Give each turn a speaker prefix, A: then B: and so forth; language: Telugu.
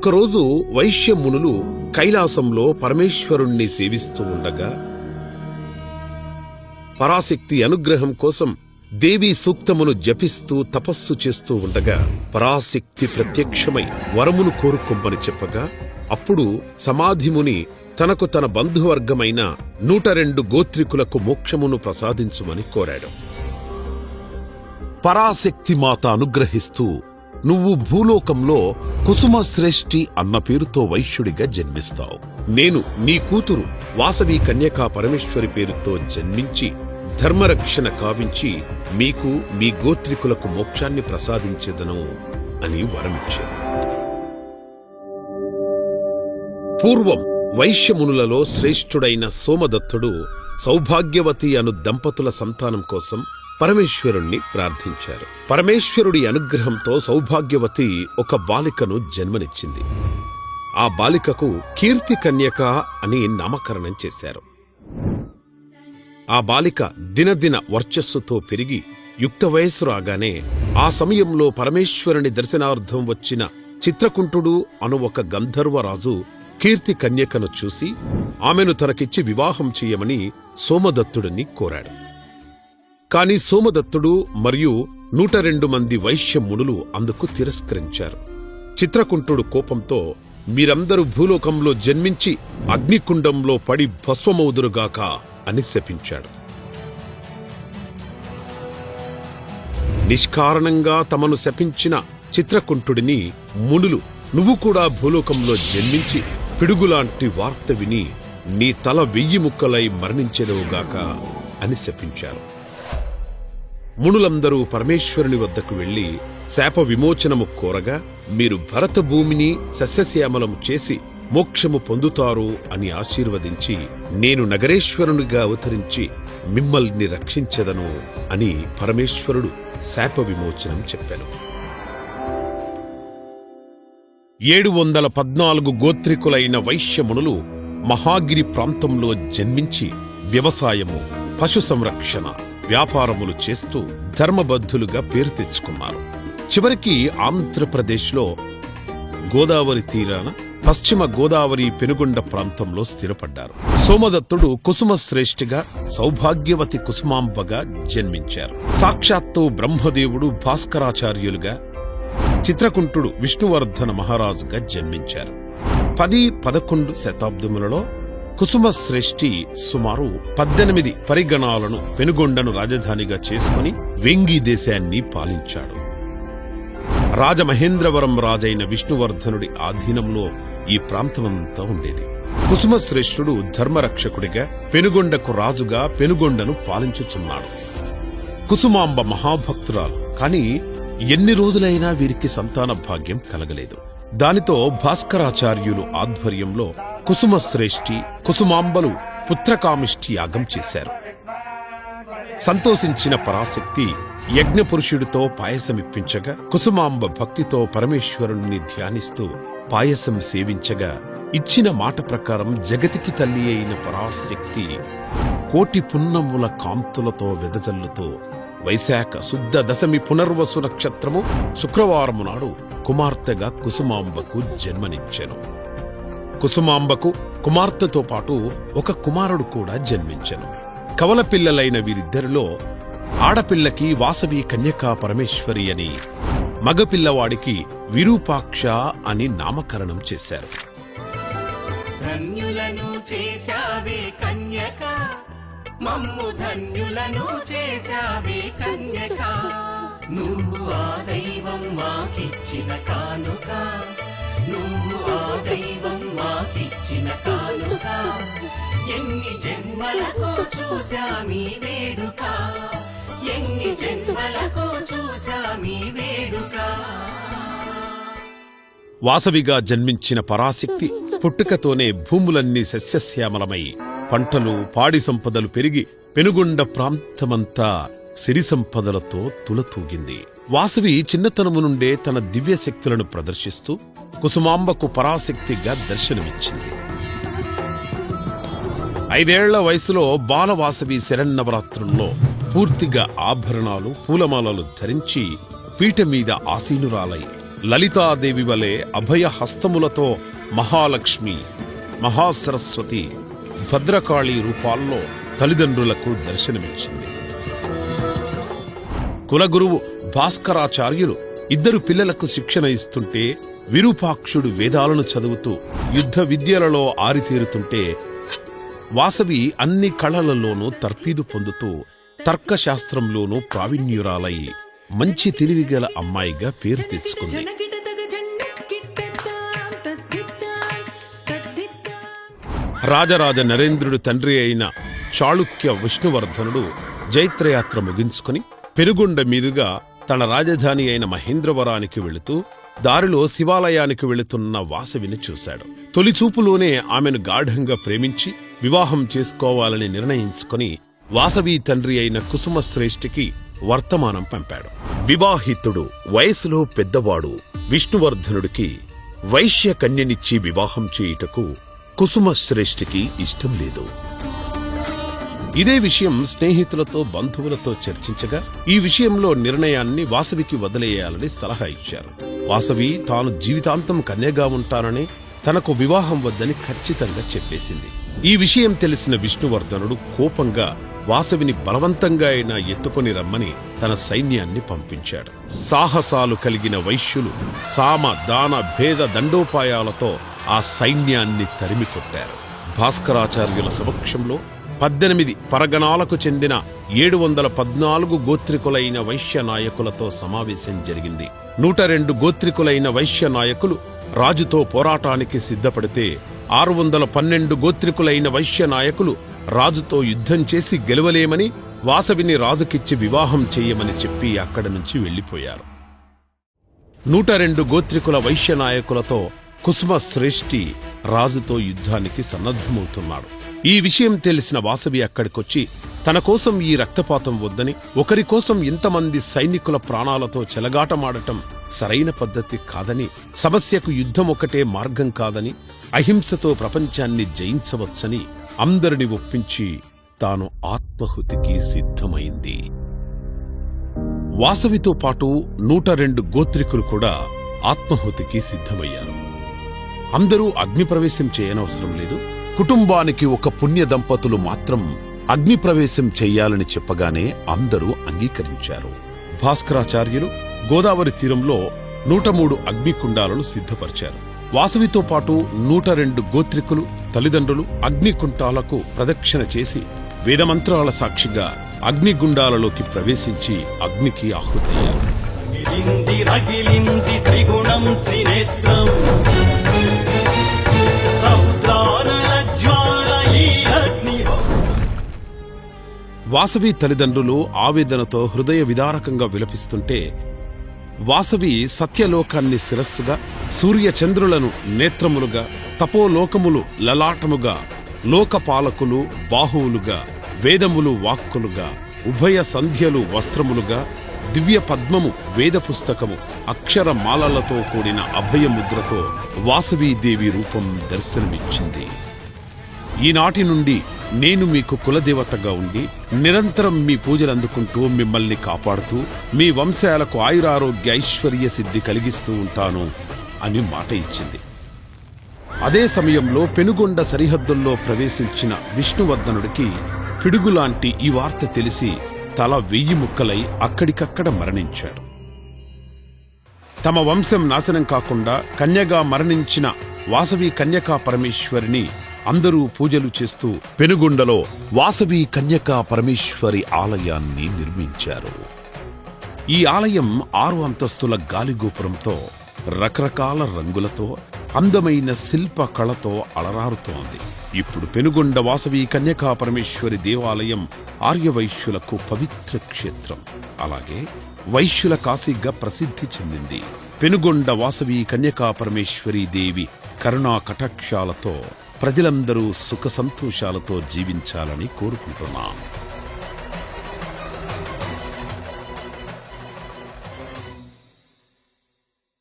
A: ఒకరోజు వైశ్యమునులు కైలాసంలో పరమేశ్వరుణ్ణి సేవిస్తూ ఉండగా పరాశక్తి అనుగ్రహం కోసం దేవీ సూక్తమును జపిస్తూ తపస్సు చేస్తూ ఉండగా పరాశక్తి ప్రత్యక్షమై వరమును కోరుకొమ్మని చెప్పగా అప్పుడు సమాధిముని తనకు తన బంధువర్గమైన నూట రెండు గోత్రికులకు మోక్షమును ప్రసాదించుమని కోరాడు. పరాశక్తి మాత అనుగ్రహిస్తూ నువ్వు భూలోకంలో కుసుమ శ్రేష్ఠి అన్న పేరుతో వైశ్యుడిగా జన్మిస్తావు. నేను నీ కూతురు వాసవి కన్యకా పరమేశ్వరి పేరుతో జన్మించి ధర్మరక్షణ కావించి మీకు మీ గోత్రికులకు మోక్షాన్ని ప్రసాదించేదను అని వరమిచ్చాను. పూర్వం వైశ్యమునులలో శ్రేష్ఠుడైన సోమదత్తుడు సౌభాగ్యవతి అను దంపతుల సంతానం కోసం పరమేశ్వరుణ్ణి ప్రార్థించారు. పరమేశ్వరుడి అనుగ్రహంతో సౌభాగ్యవతి ఒక బాలికను జన్మనిచ్చింది. ఆ బాలికకు కీర్తి కన్యక అని నామకరణం చేశారు. ఆ బాలిక దినదిన వర్చస్సుతో పెరిగి యుక్త వయస్సు రాగానే ఆ సమయంలో పరమేశ్వరుని దర్శనార్థం వచ్చిన చిత్రకుంటుడు అను ఒక గంధర్వరాజు కీర్తి కన్యకను చూసి ఆమెను తనకిచ్చి వివాహం చేయమని సోమదత్తుడిని కోరాడు. కాని సోమదత్తుడు మరియు నూట రెండు మంది వైశ్యమునులు అందుకు తిరస్కరించారు. చిత్రకుంటుడు కోపంతో మీరందరూ భూలోకంలో జన్మించి అగ్నికుండంలో పడి భస్వమౌదురుగాక అని శపించాడు. నిష్కారణంగా తమను శపించిన చిత్రకుంటుడిని మునులు నువ్వు కూడా భూలోకంలో జన్మించి పిడుగులాంటి వార్త విని నీ తల వెయ్యి ముక్కలై మరణించెదవుగాక అని శపించారు. మునులందరూ పరమేశ్వరుని వద్దకు వెళ్ళి శాప విమోచనము కోరగా మీరు భరత భూమిని సస్యశ్యామలము చేసి మోక్షము పొందుతారు అని ఆశీర్వదించి నేను నగరేశ్వరునిగా అవతరించి మిమ్మల్ని రక్షించదను అని పరమేశ్వరుడు శాప విమోచనం చెప్పాను. ఏడు వందల పద్నాలుగు గోత్రికులైన వైశ్యమునులు మహాగిరి ప్రాంతంలో జన్మించి వ్యవసాయము పశు సంరక్షణ వ్యాపారములు చేస్తూ ధర్మబద్ధులుగా పేరు తెచ్చుకున్నారు. చివరికి ఆంధ్రప్రదేశ్లో గోదావరి తీరాన పశ్చిమ గోదావరి పెనుగొండ ప్రాంతంలో స్థిరపడ్డారు. సోమదత్తుడు కుసుమ శ్రేష్ఠిగా సౌభాగ్యవతి కుసుమాంబగా జన్మించారు. సాక్షాత్తు బ్రహ్మదేవుడు భాస్కరాచార్యులుగా చిత్రకుంటుడు విష్ణువర్ధన మహారాజుగా జన్మించారు. పది పదకొండు శతాబ్దములలో కుసుమ శ్రేష్ఠి సుమారు పద్దెనిమిది పరిగణాలను పెనుగొండను రాజధానిగా చేసుకుని వెంగి దేశాన్ని పాలించాడు. రాజమహేంద్రవరం రాజైన విష్ణువర్ధనుడి ఆధీనంలో ఈ ప్రాంతమంతా ఉండేది. కుసుమశ్రేష్ఠుడు ధర్మరక్షకుడిగా పెనుగొండకు రాజుగా పెనుగొండను పాలించుచున్నాడు. కుసుమాంబ మహాభక్తురాలు కాని ఎన్ని రోజులైనా వీరికి సంతాన భాగ్యం కలగలేదు. దానితో భాస్కరాచార్యులు ఆధ్వర్యంలో కుసుమశ్రేష్ఠి కుసుమాంబలు పుత్రకామిష్ఠి యాగం చేశారు. సంతోషించిన పరాశక్తి యజ్ఞపురుషుడితో పాయసమిప్పించగా కుసుమాంబ భక్తితో పరమేశ్వరుణ్ణి ధ్యానిస్తూ పాయసం సేవించగా ఇచ్చిన మాట ప్రకారం జగతికి తల్లి అయిన పరాశక్తి కోటి పున్నముల కాంతులతో వెదజల్లుతూ వైశాఖ శుద్ధ దశమి పునర్వసు నక్షత్రము శుక్రవారము నాడు కుమార్తెగా కుసుమాంబకు జన్మనిచ్చెను. కుసుమాంబకు కుమార్తెతో పాటు ఒక కుమారుడు కూడా జన్మించెను. కవల పిల్లలైన వీరిద్దరిలో ఆడపిల్లకి వాసవి కన్యకా పరమేశ్వరి అని మగపిల్లవాడికి విరూపాక్ష అని నామకరణం చేశారు.
B: కన్యకా. మమ్ము ధన్యులను చేశావే కన్యక. నువ్వు ఆ దైవం మాకిచ్చిన కానుక. నువ్వు ఆ దైవం మాకిచ్చిన కానుక. ఎన్ని జన్మలకో చూశామీ వేడుక. ఎన్ని జన్మలకో చూశామీ వేడుక.
A: వాసవిగా జన్మించిన పరాశక్తి పుట్టుకతోనే భూములన్నీ సస్యశ్యామలమై పంటలు పాడి సంపదలు పెరిగి పెనుగొండ ప్రాంతమంతా సిరి సంపదలతో తులతూగింది. వాసవి చిన్నతనము నుండే తన దివ్య శక్తులను ప్రదర్శిస్తూ కుసుమాంబకు పరాశక్తిగా దర్శనమిచ్చింది. ఐదేళ్ళ వయసులో బాలవాసవి శరన్నవరాత్రుల్లో పూర్తిగా ఆభరణాలు పూలమాలలు ధరించి పీట మీద ఆసీనురాలై లలితాదేవి వలె అభయ హస్తములతో మహాలక్ష్మి మహాసరస్వతి భద్రకాళి రూపాల్లో తల్లిదండ్రులకు దర్శనమిచ్చింది. కులగురువు భాస్కరాచార్యులు ఇద్దరు పిల్లలకు శిక్షణ ఇస్తుంటే విరూపాక్షుడు వేదాలను చదువుతూ యుద్ధ విద్యలలో ఆరితేరుతుంటే వాసవి అన్ని కళలలోనూ తర్ఫీదు పొందుతూ తర్కశాస్త్రంలోనూ ప్రావీణ్యురాలై మంచి తెలివిగల అమ్మాయిగా పేరు తెచ్చుకుంది. రాజరాజ నరేంద్రుడు తండ్రి అయిన చాళుక్య విష్ణువర్ధనుడు జైత్రయాత్ర ముగించుకుని పెనుగొండ మీదుగా తన రాజధాని అయిన మహేంద్రవరానికి వెళుతూ దారిలో శివాలయానికి వెళుతున్న వాసవిని చూశాడు. తొలిచూపులోనే ఆమెను గాఢంగా ప్రేమించి వివాహం చేసుకోవాలని నిర్ణయించుకుని వాసవి తండ్రి అయిన కుసుమశ్రేష్ఠికి వర్తమానం పంపాడు. వివాహితుడు వయసులో పెద్దవాడు విష్ణువర్ధనుడికి వైశ్య కన్యనిచ్చి వివాహం చేయుటకు కుసుమ శ్రేష్ఠికి ఇష్టం లేదు. ఇదే విషయం స్నేహితులతో బంధువులతో చర్చించగా ఈ విషయంలో నిర్ణయాన్ని వాసవికి వదిలేయాలని సలహా ఇచ్చారు. వాసవి తాను జీవితాంతం కన్యగా ఉంటానని తనకు వివాహం వద్దని ఖచ్చితంగా చెప్పేసింది. ఈ విషయం తెలిసిన విష్ణువర్ధనుడు కోపంగా వాసవిని బలవంతంగా అయినా ఎత్తుకొని రమ్మని తన సైన్యాన్ని పంపించాడు. సాహసాలు కలిగిన వైశ్యులు సామ దాన భేద దండోపాయాలతో ఆ సైన్యాన్ని తరిమి కొట్టారు భాస్కరాచార్యుల సమక్షంలో పద్దెనిమిది పరగణాలకు చెందిన ఏడు వందల పద్నాలుగు గోత్రికులైన వైశ్య నాయకులతో సమావేశం జరిగింది. నూట రెండు గోత్రికులైన వైశ్య నాయకులు రాజుతో పోరాటానికి సిద్ధపడితే ఆరు వందల పన్నెండు గోత్రికులైన వైశ్య నాయకులు రాజుతో యుద్ధం చేసి గెలవలేమని వాసవిని రాజుకిచ్చి వివాహం చెయ్యమని చెప్పి అక్కడి నుంచి వెళ్ళిపోయారు నూట రెండు గోత్రికుల వైశ్య నాయకులతో కుసుమ శ్రేష్ఠి రాజుతో యుద్ధానికి సన్నద్ధమవుతున్నాడు. ఈ విషయం తెలిసిన వాసవి అక్కడికొచ్చి తన కోసం ఈ రక్తపాతం వద్దని ఒకరి కోసం ఇంతమంది సైనికుల ప్రాణాలతో చెలగాటమాడటం సరైన పద్ధతి కాదని సమస్యకు యుద్ధం ఒకటే మార్గం కాదని అహింసతో ప్రపంచాన్ని జయించవచ్చని అందరిని ఒప్పించి తాను ఆత్మహుతికి సిద్ధమైంది. వాసవితో పాటు నూట రెండు గోత్రికులు కూడా ఆత్మహుతికి సిద్ధమయ్యారు. అందరూ అగ్నిప్రవేశం చేయనవసరం లేదు. కుటుంబానికి ఒక పుణ్య దంపతులు మాత్రం అగ్నిప్రవేశం చెయ్యాలని చెప్పగానే అందరూ అంగీకరించారు. భాస్కరాచార్యులు గోదావరి తీరంలో నూట మూడు అగ్నికుండాలను సిద్ధపరిచారు. వాసవితో పాటు నూట రెండు గోత్రికులు తల్లిదండ్రులు అగ్నికుంటాలకు ప్రదక్షిణ చేసి వేదమంత్రాల సాక్షిగా అగ్నిగుండాలలోకి ప్రవేశించి అగ్నికి ఆహుతయ్యారు
B: త్రిగుణం త్రినేత్రం.
A: వాసవి తల్లిదండ్రులు ఆవేదనతో హృదయ విదారకంగా విలపిస్తుంటే వాసవి సత్యలోకాన్ని శిరస్సుగా సూర్యచంద్రులను నేత్రములుగా తపోలోకములు లలాటముగా లోకపాలకులు బాహువులుగా వేదములు వాక్కులుగా ఉభయ సంధ్యలు వస్త్రములుగా దివ్య పద్మము వేద పుస్తకము అక్షరమాలలతో కూడిన అభయముద్రతో వాసవీదేవి రూపం దర్శనమిచ్చింది. ఈనాటి నుండి నేను మీకు కులదేవతగా ఉండి నిరంతరం మీ పూజలు అందుకుంటూ మిమ్మల్ని కాపాడుతూ మీ వంశాలకు ఆయురారోగ్య ఐశ్వర్య సిద్ధి కలిగిస్తూ ఉంటాను అని మాట ఇచ్చింది. అదే సమయంలో పెనుగొండ సరిహద్దుల్లో ప్రవేశించిన విష్ణువర్ధనుడికి పిడుగులాంటి ఈ వార్త తెలిసి తల వెయ్యి ముక్కలై అక్కడికక్కడ మరణించాడు. తమ వంశం నాశనం కాకుండా కన్యగా మరణించిన వాసవి కన్యకా పరమేశ్వరిని అందరూ పూజలు చేస్తూ పెనుగొండలో వాసవి కన్యకా పరమేశ్వరి ఆలయాన్ని నిర్మించారు. ఈ ఆలయం ఆరు అంతస్తుల గాలిగోపురంతో రకరకాల రంగులతో అందమైన శిల్ప కళతో అలరారుతోంది. ఇప్పుడు పెనుగొండ వాసవి కన్యకా పరమేశ్వరి దేవాలయం ఆర్యవైశ్యులకు పవిత్ర క్షేత్రం. అలాగే వైశ్యుల కాశీగా ప్రసిద్ధి చెందింది. పెనుగొండ వాసవి కన్యకా పరమేశ్వరి దేవి కరుణా కటాక్షాలతో ప్రజలందరూ సుఖ సంతోషాలతో జీవించాలని కోరుకుంటున్నాం.